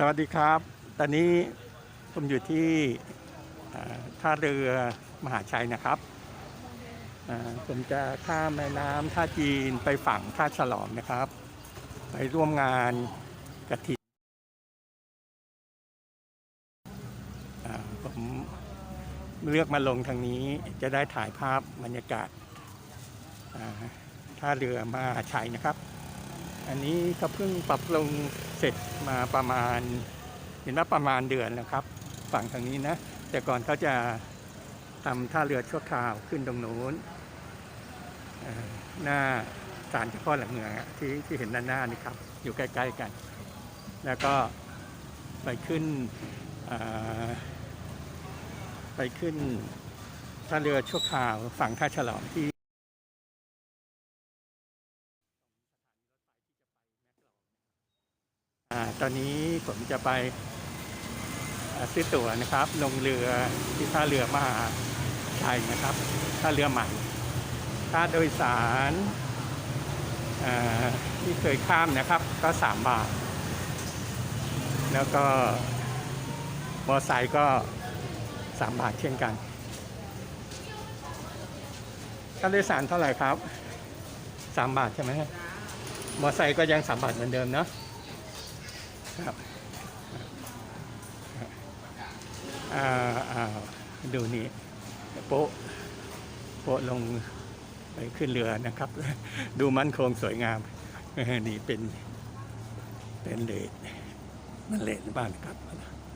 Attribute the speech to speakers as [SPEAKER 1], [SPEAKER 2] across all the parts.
[SPEAKER 1] สวัสดีครับ ตอนนี้ผมอยู่ที่ท่าเรือมหาชัยนะครับผมจะข้ามแม่น้ำท่าจีนไปฝั่งท่าฉลอมนะครับ ไปร่วมงานกระถิ่นผมเลือกมาลงทางนี้จะได้ถ่ายภาพบรรยากาศท่าเรือมหาชัยนะครับ อันนี้เขาเพิ่งปรับปรุง เสร็จมาประมาณ เห็นว่าประมาณเดือนแล้วครับ ฝั่งทางนี้นะ แต่ก่อนเขาจะทำท่าเรือชั่วคราวขึ้นตรงนู้นหน้าศาลเจ้าพ่อหลักเมืองที่ที่เห็นด้านหน้านี่ครับ อยู่ใกล้ๆกัน แล้วก็ไปขึ้นไปขึ้นท่าเรือชั่วคราวฝั่งท่าฉลอมที่ อ่าตอนนี้ผมจะไปซื้อตั๋วนะครับ ลงเรือที่ท่าเรือมหาชัยนะครับท่าเรือใหม่ค่าโดยสารที่เคยข้ามนะครับ ก็สามบาท แล้วก็มอไซค์ก็สามบาทเช่นกันค่าโดยสารเท่าไหร่ครับสามบาทใช่ไหมมอไซค์ก็ยังสามบาทเหมือนเดิมเนาะ ครับอ่าอ่าดูนี่โป๊ะโป๊ะลงไปขึ้นเรือนะครับ ดูมั่นคงสวยงาม นี่เป็น เป็นเลดมันเลดบ้านครับ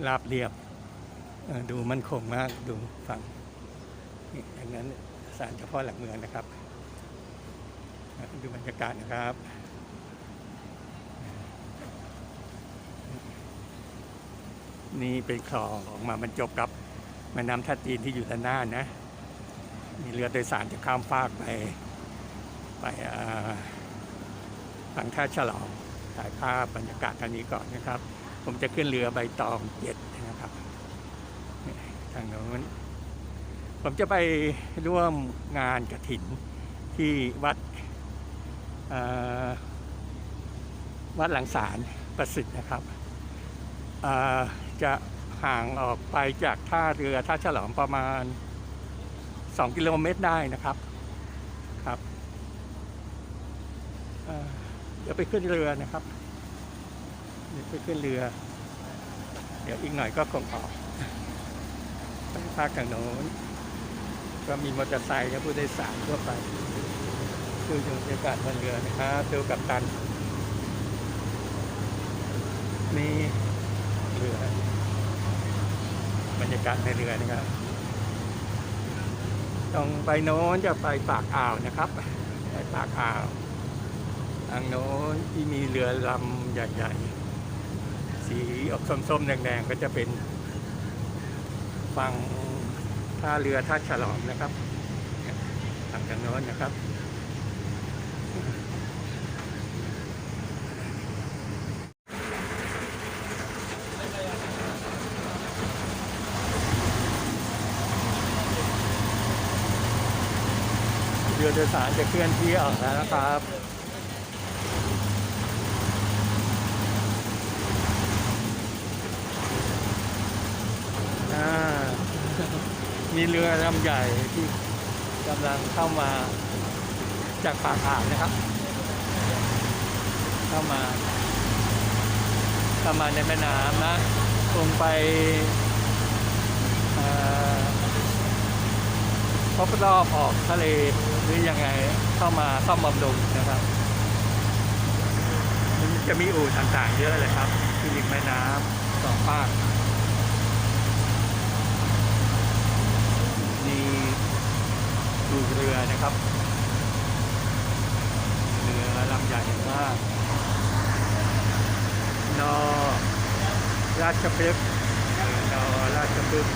[SPEAKER 1] ราบเรียบ ดูมันคงมากดูฝั่งนี่อย่างนั้นศาลเจ้าพ่อหลักเมืองนะครับ ดูบรรยากาศนะครับ นี่เป็นคลองออกมาบรรจบกับแม่น้ำท่าจีนที่อยู่ด้านหน้านะ มีเรือโดยสารจะข้ามฟากไป ไปอ่าฝั่งท่าฉลองถ่ายภาพบรรยากาศทางนี้ก่อนนะครับ ผมจะขึ้นเรือใบตองเจ็ดนะครับทางโน้นผมจะไปร่วมงานกระถินที่วัดวัดหลังสารประสิทธิ์นะครับอ่า จะห่างออกไปจากท่าเรือท่าฉลอมประมาณ 2 กิโลเมตรได้นะครับครับเดี๋ยวไปขึ้นเรือนะครับ เดี๋ยวไปขึ้นเรือ เดี๋ยวอีกหน่อยก็คงออกไปภาคทางโน้นก็มีมอเตอร์ไซค์และผู้โดยสารทั่วไปดูบรรยากาศบนเรือนะครับดูกับตันนี่เรือ บรรยากาศในเรือนะครับ ตรงไปโน้นจะไปปากอ่าวนะครับ ไปปากอ่าว ทางโน้นที่มีเรือลำใหญ่ๆ สีออกส้มๆ แดงๆ ก็จะเป็นฝั่งท่าเรือท่าฉลอมนะครับ ทางทางโน้นนะครับ เรือโดยสารจะเคลื่อนที่ออกแล้วนะครับมีเรือลำใหญ่ที่กำลังเข้ามาจากปากอ่าวนะครับ เข้ามาเข้ามาในแม่น้ำนะลงไปเอ่อครบรอบออกทะเล รือยังไงเข้ามาซ่อมบำรุงนะครับมันจะมีอู่ต่างๆเยอะเลยครับ ที่ริมแม่น้ำสองภาคมีอู่เรือนะครับ เรือลำใหญ่มากนอราชพฤกษ์เออนอราชพฤกษ์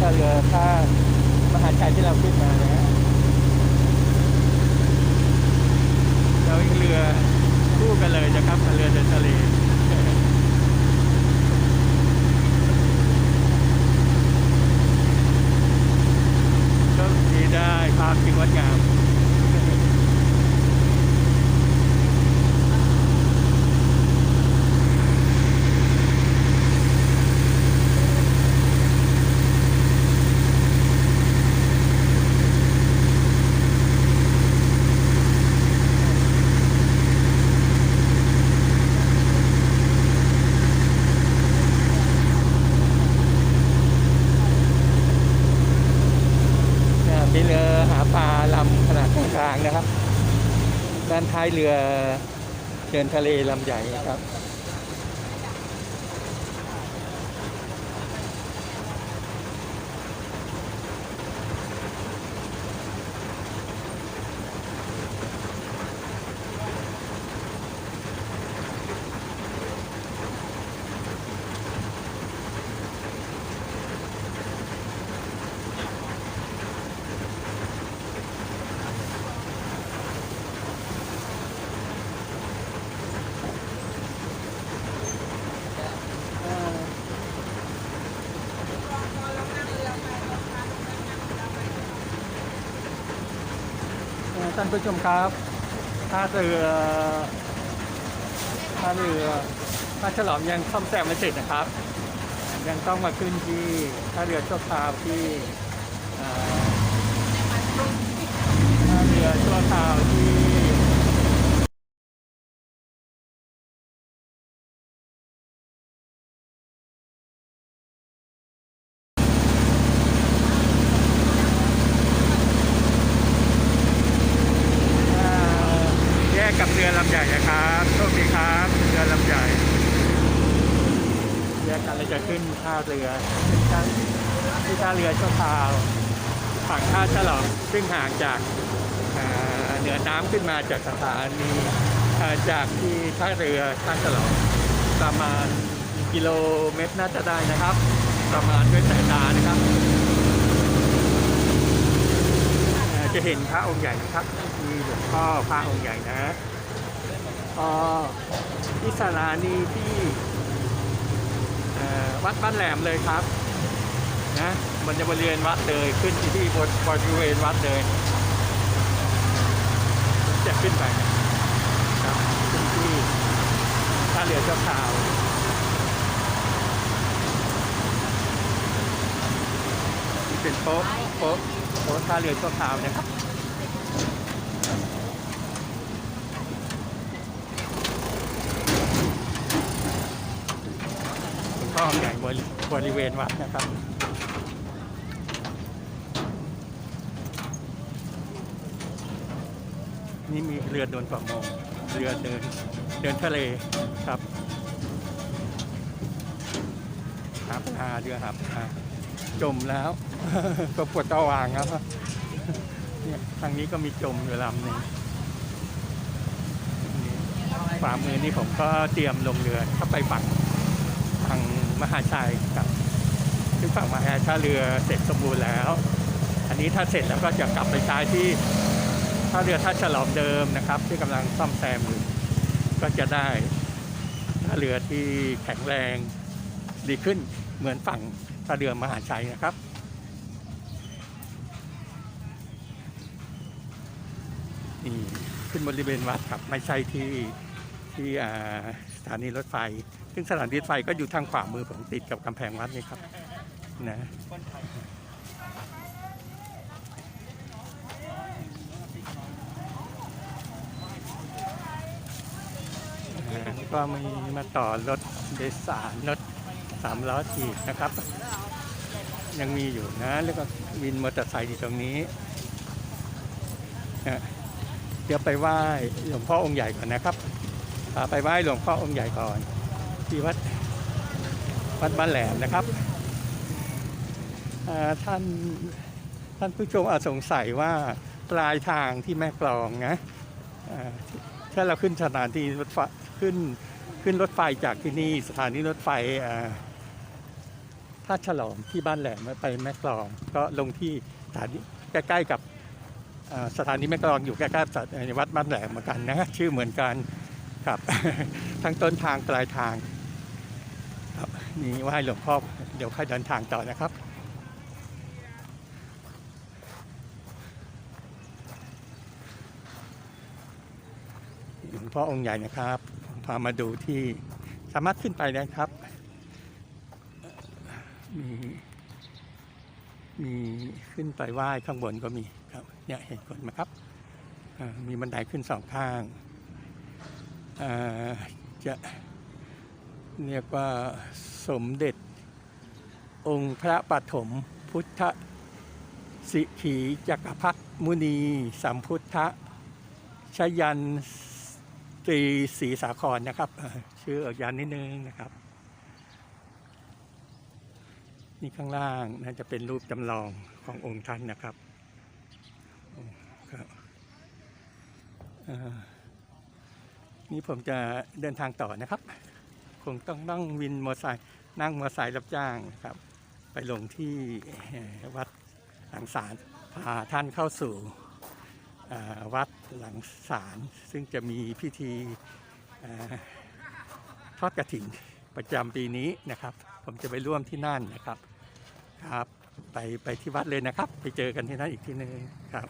[SPEAKER 1] ก็เรือท่ามหาชัยที่เราขึ้นมานะฮะเราเรือคู่กันเลยนะครับเรือเดินทะเลก็ดีได้ภาพที่งดงาม เนี่ยมีเรือหาปลาลำขนาดกลางๆนะครับ ด้านท้ายเรือเดินทะเลลำใหญ่ครับ ท่านผู้ชมครับท่าเรือท่าเรือท่าฉลอมยังซ่อมแซมไม่เสร็จนะครับ ยังต้องมาขึ้นที่ท่าเรือชั่วคราวที่เอ่อท่าเรือชั่วคราวที่เอ่อแยกกับเรือลำใหญ่นะครับโชคดีครับเรือลำใหญ่ แยกกันเราจะขึ้นท่าเรือขึ้นท่า ท่าเรือชั่วคราวฝั่งท่าฉลองซึ่งห่างจากเหนือน้ำขึ้นมาจากสถานีจากที่ท่าเรือท่าฉลองประมาณกิโลเมตรน่าจะได้นะครับ ประมาณด้วยสายตานะครับจะเห็นพระองค์ใหญ่นะครับมีหลวงพ่อพระองค์ใหญ่นะอ๋อที่สถานีที่วัดบ้านแหลมเลยครับ นะมันจะบริเวณวัดเลยขึ้นที่ที่บนบริเวณวัดเลยจะขึ้นไปนะครับขึ้นที่ท่าเรือเจ้าขาวนี่เป็นโป๊ะโป๊ะโป๊ะท่าเรือเจ้าขาวนะครับพ่อใหญ่บริเวณวัดนะครับ นี่มีเรือเดินประมงเรือเดินเดินทะเลครับหาปลาเรือหาปลาจมแล้ว ก็ปวดตะวางครับเนี่ยทางนี้ก็มีจมอยู่ลำหนึ่งนี่ามือนี่ผมก็เตรียมลงเรือเข้าไปฝั่งทางมหาชัยครับซึ่งฝั่งมหาชัยเรือเสร็จสมบูรณ์แล้ว อันนี้ถ้าเสร็จแล้วก็จะกลับไปใช้ที่ ท่าเรือท่าฉลอมเดิมนะครับ ที่กำลังซ่อมแซมอยู่ก็จะได้ท่าเรือที่แข็งแรงดีขึ้นเหมือนฝั่งท่าเรือมหาชัยนะครับนี่ขึ้นบริเวณวัดครับไม่ใช่ที่ที่สถานีรถไฟ ซึ่งสถานีรถไฟก็อยู่ทางขวามือผมติดกับกำแพงวัดนี่ครับนะ ก็มีมาต่อรถโดยสารรถสามล้อถีบนะครับ ยังมีอยู่นะ แล้วก็วินมอเตอร์ไซค์อยู่ตรงนี้นะเดี๋ยวไปไหว้หลวงพ่อองค์ใหญ่ก่อนนะครับไปไหว้หลวงพ่อองค์ใหญ่ก่อนที่วัดวัดบ้านแหลมนะครับท่านท่านผู้ชมอาจสงสัยว่าปลายทางที่แม่กลองนะถ้าเราขึ้นสถานีรถไฟ ขึ้นขึ้นรถไฟจากที่นี่สถานีรถไฟท่าฉลอมที่บ้านแหลมไปแม่กลอง ก็ลงที่สถานีใกล้ๆกับสถานีแม่กลองอยู่ใกล้ๆสถานีวัดบ้านแหลมเหมือนกันนะชื่อเหมือนกันครับทั้งต้นทางปลายทางครับนี่ไหว้หลวงพ่อเดี๋ยวค่อยเดินทางต่อนะครับหลวงพ่อองค์ใหญ่นะครับ พามาดูที่สามารถขึ้นไปได้ครับ มีมีขึ้นไปไหว้ข้างบนก็มีครับเนี่ยเห็นคนไหมครับ มีบันไดขึ้นสองข้างาจะเรียกว่าสมเด็จ องค์พระปฐมพุทธสิขีจักรพรรดิมุนีสัมพุทธชยัน ตรีศรีสาครนะครับ ชื่อเอกยันนิดนึงนะครับ นี่ข้างล่างน่าจะเป็นรูปจำลองขององค์ท่านนะครับครับนี่ผมจะเดินทางต่อนะครับ คงต้องนั่งวินมอเตอร์ไซค์นั่งมอเตอร์ไซค์รับจ้างนะครับ ไปลงที่วัดหลังศาลพาท่านเข้าสู่ วัดหลังศาลซึ่งจะมีพิธีอทอดกระถิ่นประจำปีนี้นะครับ ผมจะไปร่วมที่นั่นนะครับครับ ไปไปที่วัดเลยนะครับ ไปเจอกันที่นั่นอีกทีหนึงครับ